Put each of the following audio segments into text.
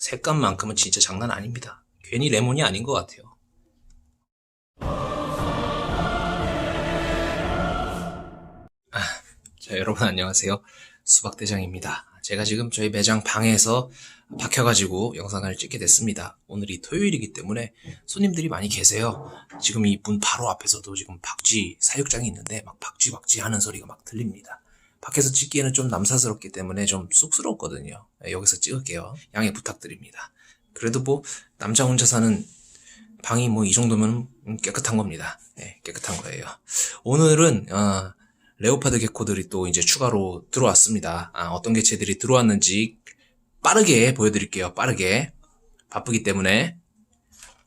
색감만큼은 진짜 장난 아닙니다. 괜히 레몬이 아닌 것 같아요. 아, 자, 여러분 안녕하세요. 수박대장입니다. 제가 지금 저희 매장 방에서 박혀가지고 영상을 찍게 됐습니다. 오늘이 토요일이기 때문에 손님들이 많이 계세요. 지금 이 문 바로 앞에서도 지금 박쥐 사육장이 있는데 막 박쥐 박쥐 하는 소리가 막 들립니다. 밖에서 찍기에는 좀 남사스럽기 때문에 좀 쑥스럽거든요. 네, 여기서 찍을게요. 양해 부탁드립니다. 그래도 뭐 남자 혼자 사는 방이 뭐 이 정도면 깨끗한 겁니다. 네, 깨끗한 거예요. 오늘은 어, 레오파드 개코들이 또 이제 추가로 들어왔습니다. 아, 어떤 개체들이 들어왔는지 빠르게 보여드릴게요. 빠르게 바쁘기 때문에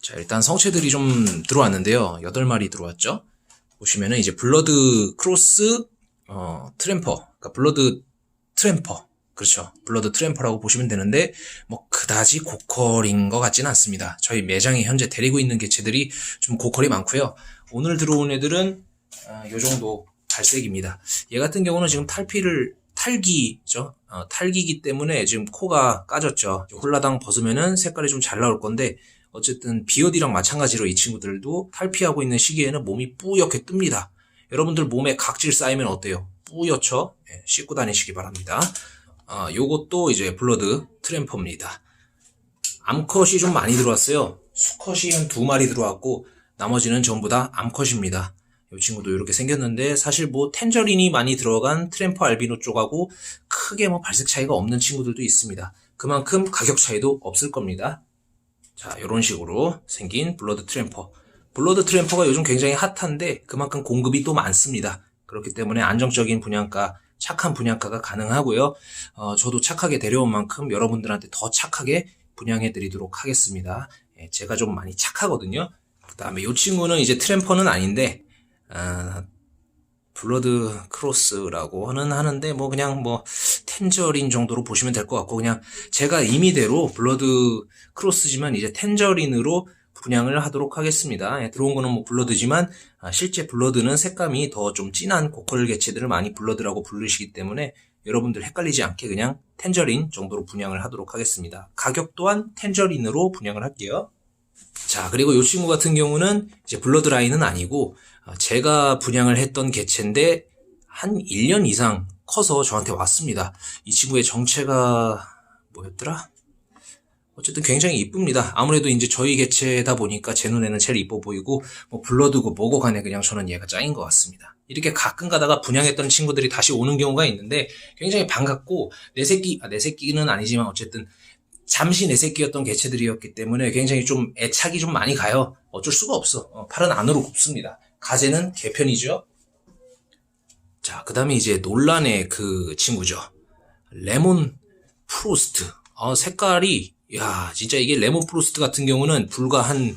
자 일단 성체들이 좀 들어왔는데요. 8마리 들어왔죠. 보시면은 이제 블러드 크로스 어, 트램퍼, 그러니까 블러드 트램퍼, 그렇죠. 블러드 트램퍼라고 보시면 되는데, 뭐, 그다지 고퀄인 것 같지는 않습니다. 저희 매장에 현재 데리고 있는 개체들이 좀 고퀄이 많고요. 오늘 들어온 애들은, 어, 요 정도 발색입니다. 얘 같은 경우는 지금 탈피를, 탈기죠. 어, 탈기기 때문에 지금 코가 까졌죠. 홀라당 벗으면은 색깔이 좀 잘 나올 건데, 어쨌든 비어디랑 마찬가지로 이 친구들도 탈피하고 있는 시기에는 몸이 뿌옇게 뜹니다. 여러분들 몸에 각질 쌓이면 어때요? 뿌옇죠? 예, 씻고 다니시기 바랍니다. 아, 요것도 이제 블러드 트램퍼입니다. 암컷이 좀 많이 들어왔어요. 수컷이 한 두 마리 들어왔고, 나머지는 전부 다 암컷입니다. 이 친구도 이렇게 생겼는데, 사실 뭐 텐저린이 많이 들어간 트램퍼 알비노 쪽하고 크게 뭐 발색 차이가 없는 친구들도 있습니다. 그만큼 가격 차이도 없을 겁니다. 자, 이런 식으로 생긴 블러드 트램퍼. 블러드 트램퍼가 요즘 굉장히 핫한데 그만큼 공급이 또 많습니다. 그렇기 때문에 안정적인 분양가, 착한 분양가가 가능하고요. 어, 저도 착하게 데려온 만큼 여러분들한테 더 착하게 분양해 드리도록 하겠습니다. 예, 제가 좀 많이 착하거든요. 그 다음에 이 친구는 이제 트램퍼는 아닌데, 아, 블러드 크로스라고는 하는데 뭐 그냥 뭐 텐저린 정도로 보시면 될 것 같고 그냥 제가 임의대로 블러드 크로스지만 이제 텐저린으로 분양을 하도록 하겠습니다. 예, 들어온 거는 뭐 블러드지만 아, 실제 블러드는 색감이 더 좀 진한 고퀄 개체들을 많이 블러드라고 부르시기 때문에 여러분들 헷갈리지 않게 그냥 텐저린 정도로 분양을 하도록 하겠습니다. 가격 또한 텐저린으로 분양을 할게요. 자, 그리고 이 친구 같은 경우는 이제 블러드 라인은 아니고 아, 제가 분양을 했던 개체인데 한 1년 이상 커서 저한테 왔습니다. 이 친구의 정체가 뭐였더라? 어쨌든 굉장히 이쁩니다. 아무래도 이제 저희 개체다 보니까 제 눈에는 제일 이뻐 보이고 뭐 블러드고 뭐고 간에 그냥 저는 얘가 짱인 것 같습니다. 이렇게 가끔 가다가 분양했던 친구들이 다시 오는 경우가 있는데 굉장히 반갑고 내 새끼 아, 내 새끼는 아니지만 어쨌든 잠시 내 새끼였던 개체들이었기 때문에 굉장히 좀 애착이 좀 많이 가요. 어쩔 수가 없어. 어, 팔은 안으로 굽습니다. 가재는 개편이죠. 자, 그 다음에 이제 논란의 그 친구죠. 레몬 프로스트. 어, 색깔이, 야, 진짜 이게 레몬 프로스트 같은 경우는 불과 한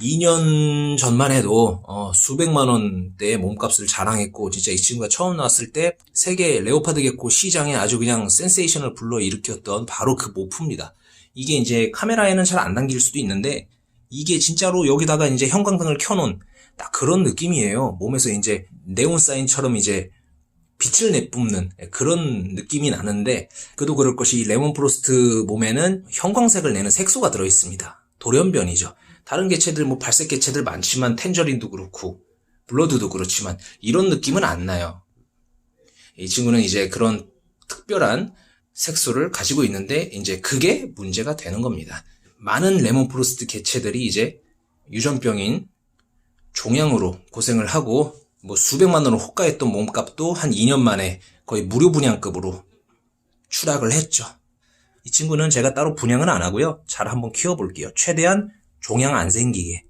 2년 전만 해도, 어, 수백만 원대의 몸값을 자랑했고, 진짜 이 친구가 처음 나왔을 때, 세계 레오파드 개코 시장에 아주 그냥 센세이션을 불러 일으켰던 바로 그 모프입니다. 이게 이제 카메라에는 잘 안 담길 수도 있는데, 이게 진짜로 여기다가 이제 형광등을 켜놓은 딱 그런 느낌이에요. 몸에서 이제 네온 사인처럼 이제 빛을 내뿜는 그런 느낌이 나는데 그도 그럴 것이 레몬 프로스트 몸에는 형광색을 내는 색소가 들어 있습니다. 돌연변이죠. 다른 개체들 뭐 발색 개체들 많지만 텐저린도 그렇고 블러드도 그렇지만 이런 느낌은 안 나요. 이 친구는 이제 그런 특별한 색소를 가지고 있는데 이제 그게 문제가 되는 겁니다. 많은 레몬 프로스트 개체들이 이제 유전병인 종양으로 고생을 하고 뭐 수백만 원을 호가했던 몸값도 한 2년 만에 거의 무료 분양급으로 추락을 했죠. 이 친구는 제가 따로 분양은 안 하고요. 잘 한번 키워볼게요. 최대한 종양 안 생기게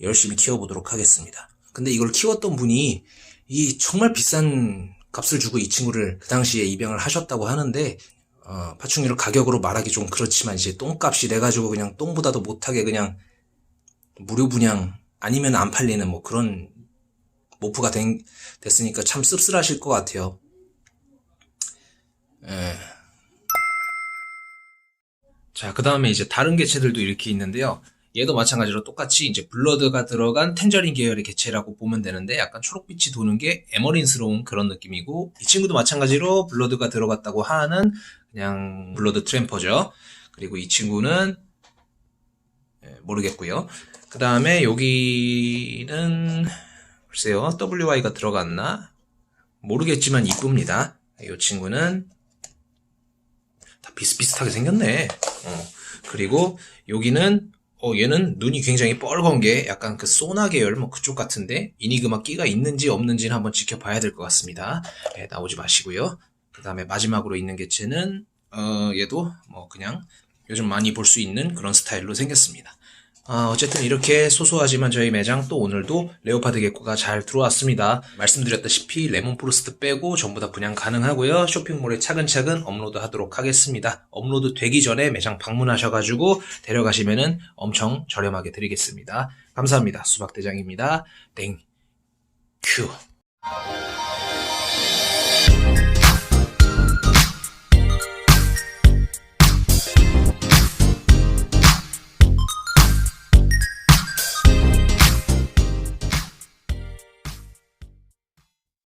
열심히 키워보도록 하겠습니다. 근데 이걸 키웠던 분이 이 정말 비싼 값을 주고 이 친구를 그 당시에 입양을 하셨다고 하는데 어, 파충류를 가격으로 말하기 좀 그렇지만 이제 똥값이 돼가지고 그냥 똥보다도 못하게 그냥 무료 분양 아니면 안 팔리는 뭐 그런 모프가 된, 됐으니까 참 씁쓸하실 것 같아요. 예. 자, 그 다음에 이제 다른 개체들도 이렇게 있는데요. 얘도 마찬가지로 똑같이 이제 블러드가 들어간 텐저린 계열의 개체라고 보면 되는데 약간 초록빛이 도는 게 에머린스러운 그런 느낌이고 이 친구도 마찬가지로 블러드가 들어갔다고 하는 그냥 블러드 트램퍼죠. 그리고 이 친구는 예, 모르겠고요. 그 다음에 여기는 글쎄요 WY가 들어갔나 모르겠지만 이쁘입니다. 이 친구는 다 비슷비슷하게 생겼네. 어. 그리고 여기는 어 얘는 눈이 굉장히 뻘건 게 약간 그 소나 계열 뭐 그쪽 같은데 이니그마 끼가 있는지 없는지는 한번 지켜봐야 될 것 같습니다. 예, 나오지 마시고요. 그 다음에 마지막으로 있는 개체는 어 얘도 뭐 그냥 요즘 많이 볼 수 있는 그런 스타일로 생겼습니다. 아, 어쨌든 이렇게 소소하지만 저희 매장 또 오늘도 레오파드 개코가 잘 들어왔습니다. 말씀드렸다시피 레몬 포레스트 빼고 전부 다 분양 가능하고요. 쇼핑몰에 차근차근 업로드 하도록 하겠습니다. 업로드 되기 전에 매장 방문하셔가지고 데려가시면은 엄청 저렴하게 드리겠습니다. 감사합니다. 수박대장입니다. 땡, 큐.